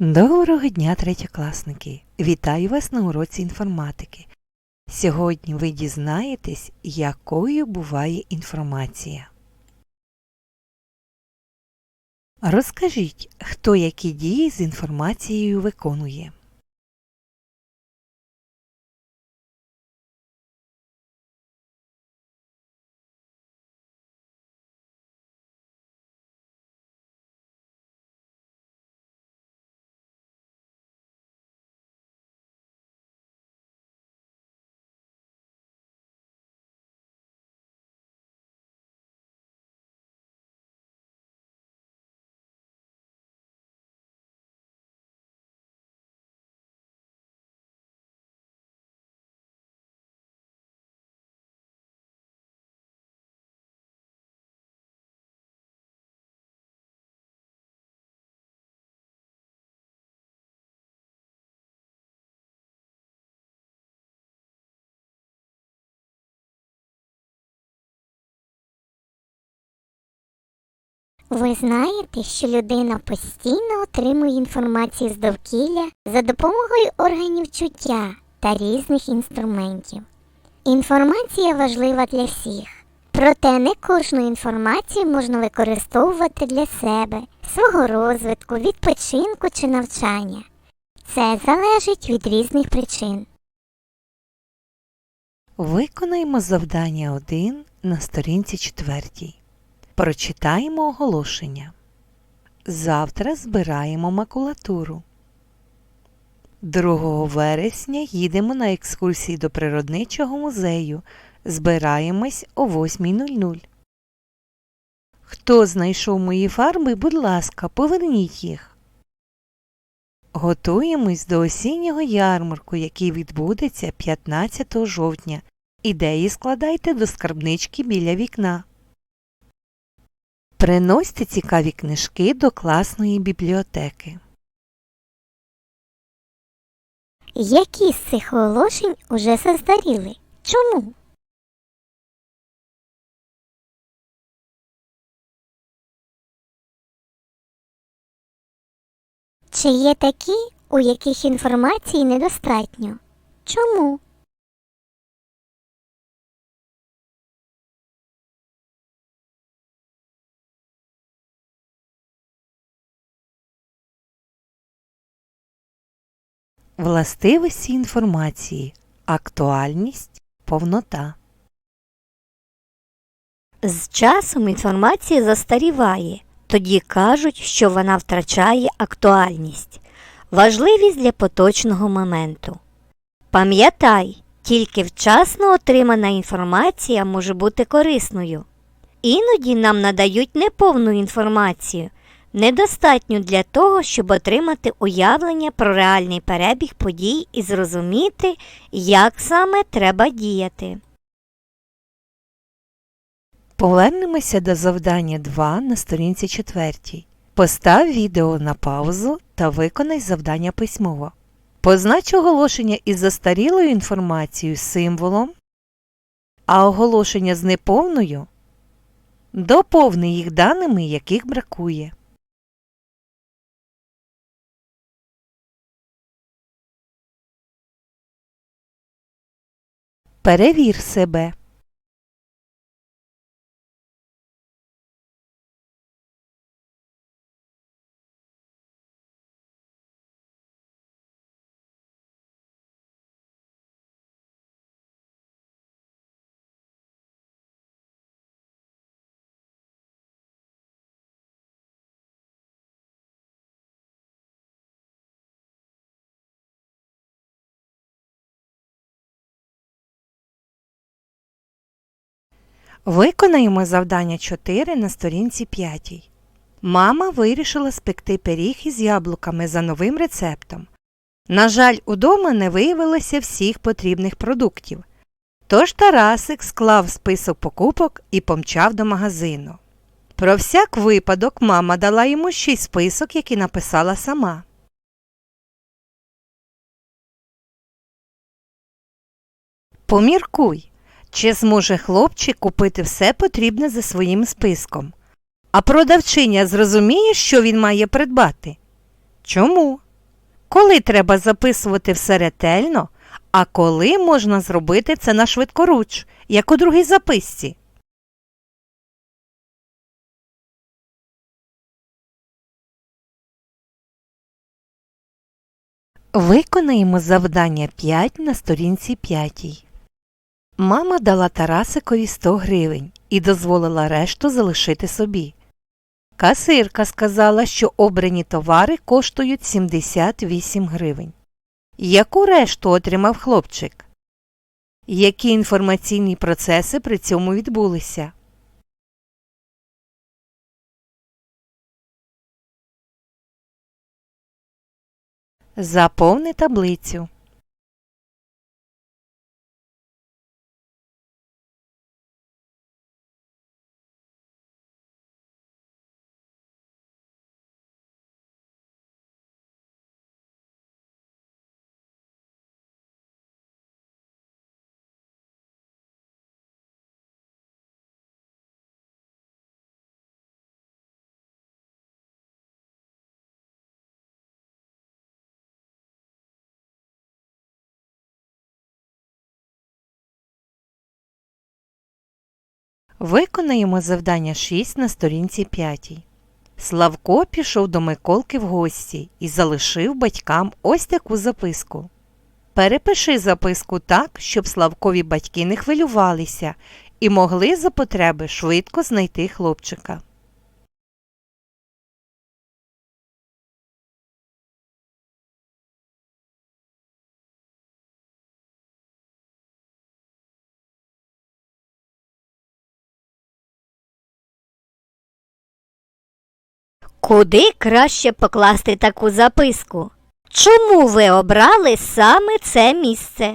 Доброго дня, третьокласники! Вітаю вас на уроці інформатики. Сьогодні ви дізнаєтесь, якою буває інформація. Розкажіть, хто які дії з інформацією виконує. Ви знаєте, що людина постійно отримує інформацію з довкілля за допомогою органів чуття та різних інструментів. Інформація важлива для всіх, проте не кожну інформацію можна використовувати для себе, свого розвитку, відпочинку чи навчання. Це залежить від різних причин. Виконаємо завдання 1 на сторінці 4. Прочитаємо оголошення. Завтра збираємо макулатуру. 2 вересня їдемо на екскурсії до природничого музею. Збираємось о 8.00. Хто знайшов мої фарби, будь ласка, поверніть їх. Готуємось до осіннього ярмарку, який відбудеться 15 жовтня. Ідеї складайте до скарбнички біля вікна. Приносьте цікаві книжки до класної бібліотеки. Які з цих оголошень уже застаріли? Чому? Чи є такі, у яких інформації недостатньо? Чому? Властивості інформації. Актуальність. Повнота. З часом інформація застаріває, тоді кажуть, що вона втрачає актуальність, важливість для поточного моменту. Пам'ятай, тільки вчасно отримана інформація може бути корисною. Іноді нам надають неповну інформацію, недостатню для того, щоб отримати уявлення про реальний перебіг подій і зрозуміти, як саме треба діяти. Повернемося до завдання 2 на сторінці 4. Постав відео на паузу та виконай завдання письмово. Познач оголошення із застарілою інформацією символом, а оголошення з неповною доповни їх даними, яких бракує. Перевір себе. Виконаємо завдання 4 на сторінці 5. Мама вирішила спекти пиріг із яблуками за новим рецептом. На жаль, удома не виявилося всіх потрібних продуктів. Тож Тарасик склав список покупок і помчав до магазину. Про всяк випадок мама дала йому ще й список, який написала сама. Поміркуй, чи зможе хлопчик купити все потрібне за своїм списком? А продавчиня зрозуміє, що він має придбати? Чому? коли треба записувати все ретельно, а коли можна зробити це на швидкоруч, як у другій записці. Виконаємо завдання 5 на сторінці 5. Мама дала Тарасикові 100 гривень і дозволила решту залишити собі. Касирка сказала, що обрані товари коштують 78 гривень. Яку решту отримав хлопчик? Які інформаційні процеси при цьому відбулися? Заповни таблицю. Виконаємо завдання 6 на сторінці 5. Славко пішов до Миколки в гості і залишив батькам ось таку записку. Перепиши записку так, щоб Славкові батьки не хвилювалися і могли за потреби швидко знайти хлопчика. Куди краще покласти таку записку? Чому ви обрали саме це місце?